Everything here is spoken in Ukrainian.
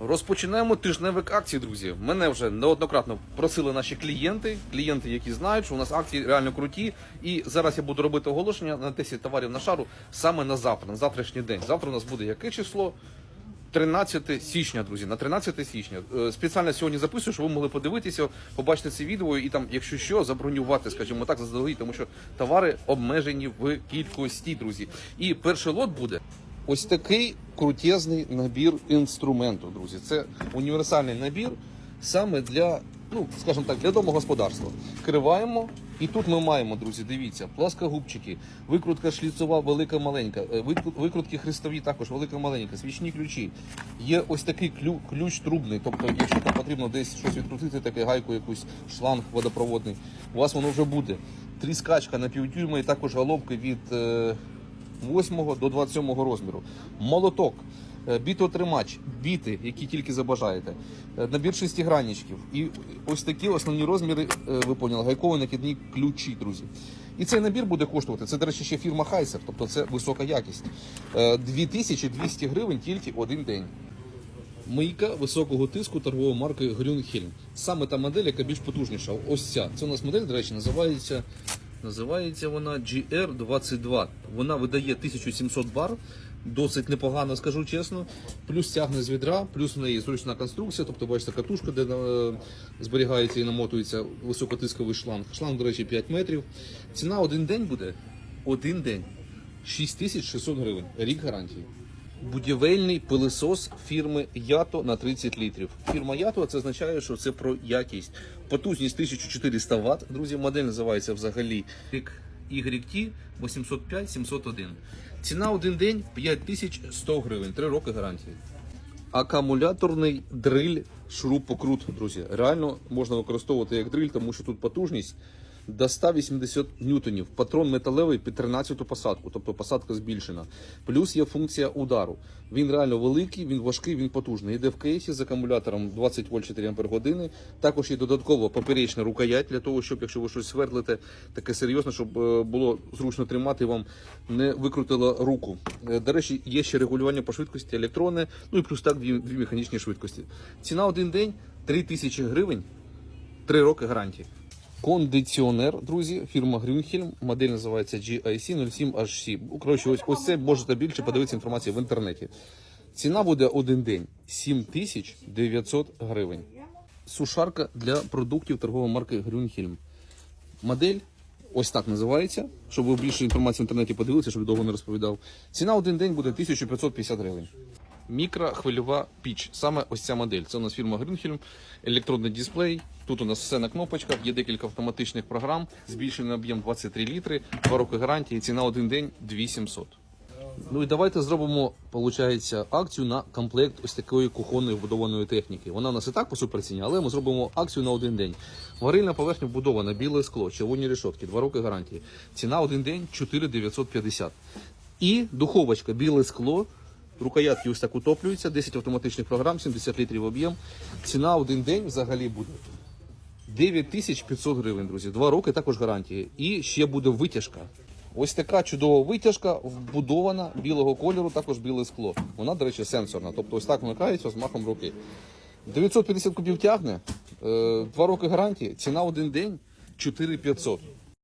Розпочинаємо тижневик акцій, друзі. Мене вже неоднократно просили наші клієнти, клієнти, які знають, що у нас акції реально круті. І зараз я буду робити оголошення на 10 товарів на шару саме на завтра, на завтрашній день. Завтра у нас буде яке число? 13 січня, друзі, на 13 січня. Е, Спеціально сьогодні записую, щоб ви могли подивитися, побачити це відео і там, якщо що, забронювати, скажімо так, заздалегідь, тому що товари обмежені в кількості, друзі. І перший лот буде ось такий крутезний набір інструменту, друзі. Це універсальний набір саме для, ну скажімо так, для домогосподарства. Криваємо. І тут ми маємо, друзі, дивіться, пласкогубчики, викрутка шліцова, велика маленька, е, викрутки хрестові також велика маленька, свічні ключі. Є ось такий клю, ключ трубний, тобто, якщо там потрібно десь щось відкрутити, таке гайку, якусь шланг водопроводний, у вас воно вже буде. Тріскачка на півдюйма і також головки від е, 8 до 27 розміру. Молоток, е, бітотримач, біти, які тільки забажаєте, е, набір шестигранничків. І ось такі основні розміри, е, ви поняли, гайкові накидні ключі, друзі. І цей набір буде коштувати. Це, до речі, ще фірма Хайсер, тобто це висока якість. Е, 2200 гривень тільки один день. Мийка високого тиску торгової марки Grünhelm. Саме та модель, яка більш потужніша. Ось ця. Це у нас модель, до речі, називається, називається вона GR22. Вона видає 1700 бар. Досить непогано, скажу чесно. Плюс тягне з відра, плюс в неї зручна конструкція, тобто бачите катушка, де е, зберігається і намотується високотисковий шланг. Шланг, до речі, 5 метрів. Ціна один день буде. Один день. 6600 гривень. Рік гарантії. Будівельний пилисос фірми Ято на 30 літрів. Фірма Ято це означає, що це про якість. Потужність 1400 Вт. Друзі, модель називається взагалі YT 805-701. Ціна один день 5100 гривень. 3 роки гарантії. Акумуляторний дриль шурупокрут, друзі. Реально можна використовувати як дриль, тому що тут потужність до 180 ньютонів. Патрон металевий під 13 посадку, тобто посадка збільшена. Плюс є функція удару. Він реально великий, він важкий, він потужний. Йде в кейсі з акумулятором 20 вольт 4 ампер години. Також є додатково поперечна рукоять для того, щоб якщо ви щось свердлите, таке серйозне, щоб е, було зручно тримати, вам не викрутило руку. Е, До речі, є ще регулювання по швидкості електронне, ну і плюс так дві, дві механічні швидкості. Ціна один день 3000 гривень, 3 роки гарантії. Кондиціонер, друзі, фірма Grünhelm, модель називається GIC 07HC. Ну, Коротше, ось, ось це можете більше подивитися інформацію в інтернеті. Ціна буде один день 7900 гривень. Сушарка для продуктів торгової марки Grünhelm. Модель ось так називається, щоб ви більше інформації в інтернеті подивилися, щоб довго не розповідав. Ціна один день буде 1550 гривень. Мікрохвильова піч. Саме ось ця модель. Це у нас фірма Grünhelm, електронний дисплей. Тут у нас все на кнопочках, є декілька автоматичних програм, збільшений об'єм 23 літри, 2 роки гарантії, ціна один день 2700. Ну і давайте зробимо, виходить, акцію на комплект ось такої кухонної вбудованої техніки. Вона у нас і так по суперціні, але ми зробимо акцію на один день. Варильна поверхня вбудована, біле скло, червоні решотки, 2 роки гарантії. Ціна один день 4950. І духовочка, біле скло. Рукоятки ось так утоплюються, 10 автоматичних програм, 70 літрів об'єм. Ціна один день взагалі буде 9500 гривень, друзі. Два роки також гарантії. І ще буде витяжка. Ось така чудова витяжка, вбудована білого кольору, також біле скло. Вона, до речі, сенсорна. Тобто ось так вмикається з махом руки. 950 кубів тягне, е, два роки гарантії, ціна один день 4500.